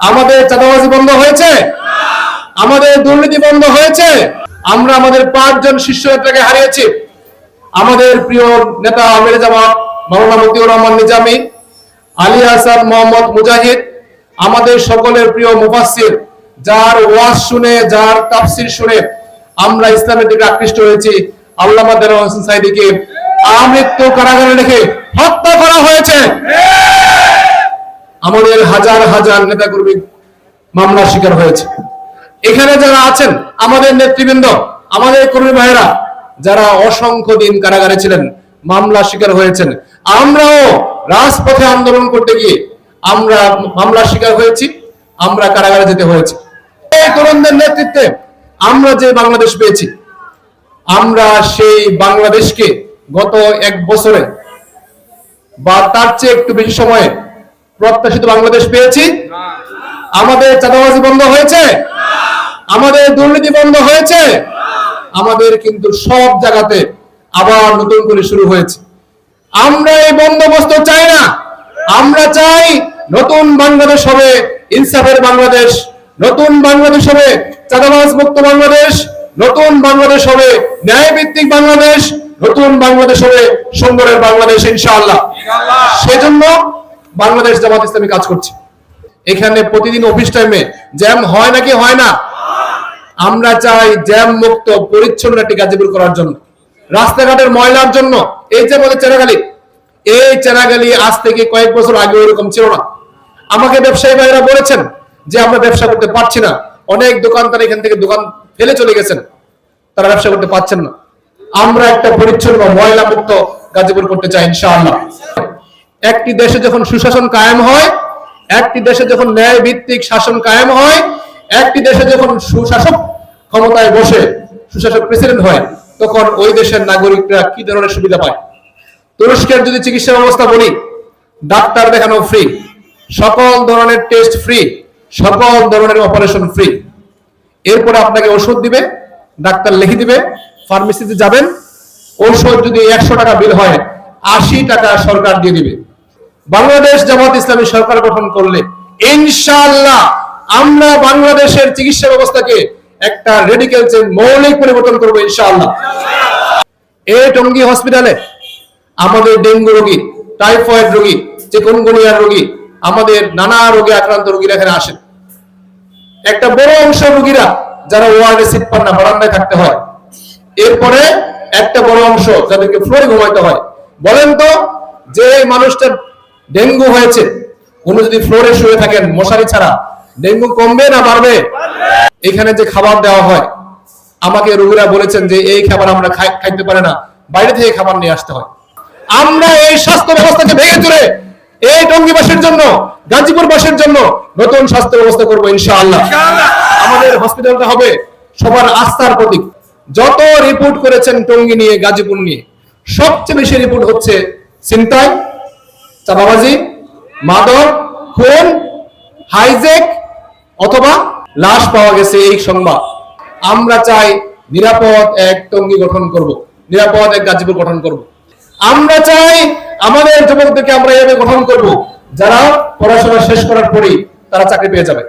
আমাদের চাঁদাবাজি বন্ধ হয়েছে? আমাদের দুর্নীতি বন্ধ হয়েছে? আমরা আমাদের পাঁচজন শীর্ষ নেতাকে হারিয়েছি। আমাদের প্রিয় নেতা আমির জামাত, মাওলানা মতিউর রহমান নিজামী, আলী হাসান মোহাম্মদ মুজাহিদ, আমাদের সকলের প্রিয় মুফাসসির, যার ওয়াজ শুনে, যার তাফসির শুনে আমরা ইসলামের দিকে আকৃষ্ট হয়েছি। আল্লামা দেওয়ার হোসেন সাইদিকে আমৃত্যু কারাগারে রেখে হত্যা করা হয়েছে। আমাদের হাজার হাজার নেতা কর্মী মামলার শিকার হয়েছে। এখানে যারা আছেন, আমাদের নেতৃবৃন্দ, আমাদের কর্মী ভাইয়েরা, যারা অসংখ্য দিন কারাগারে ছিলেন মামলা শিকার হয়েছেন, আমরাও রাজপথে আন্দোলন করতে গিয়ে আমরা মামলার শিকার হয়েছি, আমরা কারাগারে যেতে হয়েছে। তরুণদের নেতৃত্বে আমরা যে বাংলাদেশ পেয়েছি, আমরা সেই বাংলাদেশকে গত এক বছরে, বা তার চেয়ে একটু বেশি সময়ে প্রত্যাশিত বাংলাদেশ পেয়েছি। আমাদের চাঁদাবাজি বন্ধ হয়েছে। আমাদের দুর্নীতি বন্ধ হয়েছে। আমাদের কিন্তু সব জায়গাতে আবার নতুন করে শুরু হয়েছে। আমরা এই বন্দোবস্ত চাই না। আমরা চাই নতুন বাংলাদেশ হবে ইনসাফের বাংলাদেশ। নতুন বাংলাদেশ হবে চাঁদাবাজ মুক্ত বাংলাদেশ। নতুন বাংলাদেশ হবে ন্যায় ভিত্তিক বাংলাদেশ। নতুন বাংলাদেশ হবে সুন্দরের বাংলাদেশ ইনশাআল্লাহ। সেজন্য বাংলাদেশ জামাত ইসলামী কাজ করছে। এখানে প্রতিদিন অফিস টাইমে জ্যাম হয় নাকি হয় না? আমরা চাই জ্যাম মুক্ত, পরিচ্ছন্ন একটি গাজীপুর করার জন্য। রাস্তাঘাটের ময়লার জন্য। এই যে আমাদের চেরাগালি, এই চেরাগালি আজ থেকে কয়েক বছর আগে ওইরকম ছিল না। আমাকে ব্যবসায়ী ভাইরা বলেছেন যে আমরা ব্যবসা করতে পারছি না। অনেক দোকানদার এখান থেকে দোকান ফেলে চলে গেছেন। তারা ব্যবসা করতে পারছেন না। আমরা একটা পরিচ্ছন্ন ময়লা মুক্ত গাজীপুর করতে চাই ইনশাআল্লাহ। একটি দেশে যখন সুশাসন কায়েম হয়, একটি দেশে যখন ন্যায় ভিত্তিক শাসন কায়েম হয়, একটি দেশে যখন সুশাসক ক্ষমতায় বসে সুশাসক প্রেসিডেন্ট হয়, তখন ওই দেশের নাগরিকরা কি ধরনের সুবিধা পায়? তুরস্কের যদি চিকিৎসা ব্যবস্থা বলি, ডাক্তার দেখানো ফ্রি সকল ধরনের টেস্ট ফ্রি সকল ধরনের অপারেশন ফ্রি এরপরে আপনাকে ওষুধ দিবে, ডাক্তার লিখে দিবে ফার্মেসিতে যাবেন ঔষধ যদি একশো টাকা বিল হয়, আশি টাকা সরকার দিয়ে দিবে। বাংলাদেশ জামাত ইসলামী সরকার গঠন করলে ইনশাআল্লাহ আমরা বাংলাদেশের চিকিৎসা ব্যবস্থাকে একটা রেডিক্যাল চেঞ্জ মৌলিক পরিবর্তন করব ইনশাআল্লাহ। এই টঙ্গী হসপিটালে আমাদের ডেঙ্গু রোগী টাইফয়েড রোগী চিকুনগুনিয়ার রোগী, আমাদের নানা রোগে আক্রান্ত রোগীরা এখানে আসেন। একটা বড় অংশ রোগীরা যারা ওয়ার্ডে সিট পান না, বারান্দায় থাকতে হয়। এরপরে একটা বড় অংশ যাদেরকে ফ্লোরে ঘুমাইতে হয়। বলেন তো, যে মানুষটার ডেঙ্গু হয়েছে। উনি যদি ফ্লোরে শুয়ে থাকেন, মশারি ছাড়া, ডেঙ্গু কমবে না বাড়বে? এখানে যে খাবার দেওয়া হয়, আমাকে রোগীরা বলেছেন যে এই খাবার আমরা খাইতে পারে না। বাইরে থেকে খাবার নিয়ে আসতে হয়। আমরা এই স্বাস্থ্য ব্যবস্থাকে ভেঙে চুরে এই টঙ্গিবাসীর জন্য, গাজীপুরবাসীর জন্য নতুন স্বাস্থ্য ব্যবস্থা করব ইনশাআল্লাহ। আমাদের হসপিটালটা হবে সবার আস্থার প্রতীক। যত রিপোর্ট করেছেন টঙ্গি নিয়ে, গাজীপুর নিয়ে, সবচেয়ে বেশি রিপোর্ট হচ্ছে চিন্তায় চাঁদাবাজি মাদক, খুন হাইজেক অথবা লাশ পাওয়া গেছে এই সংবাদ। আমরা চাই নিরাপদ এক টঙ্গি গঠন করব, নিরাপদ এক গাজীপুর গঠন করব। আমরা চাই আমাদের যুবকদেরকে আমরা এভাবে গঠন করব, যারা পড়াশোনা শেষ করার পরেই তারা চাকরি পেয়ে যাবে।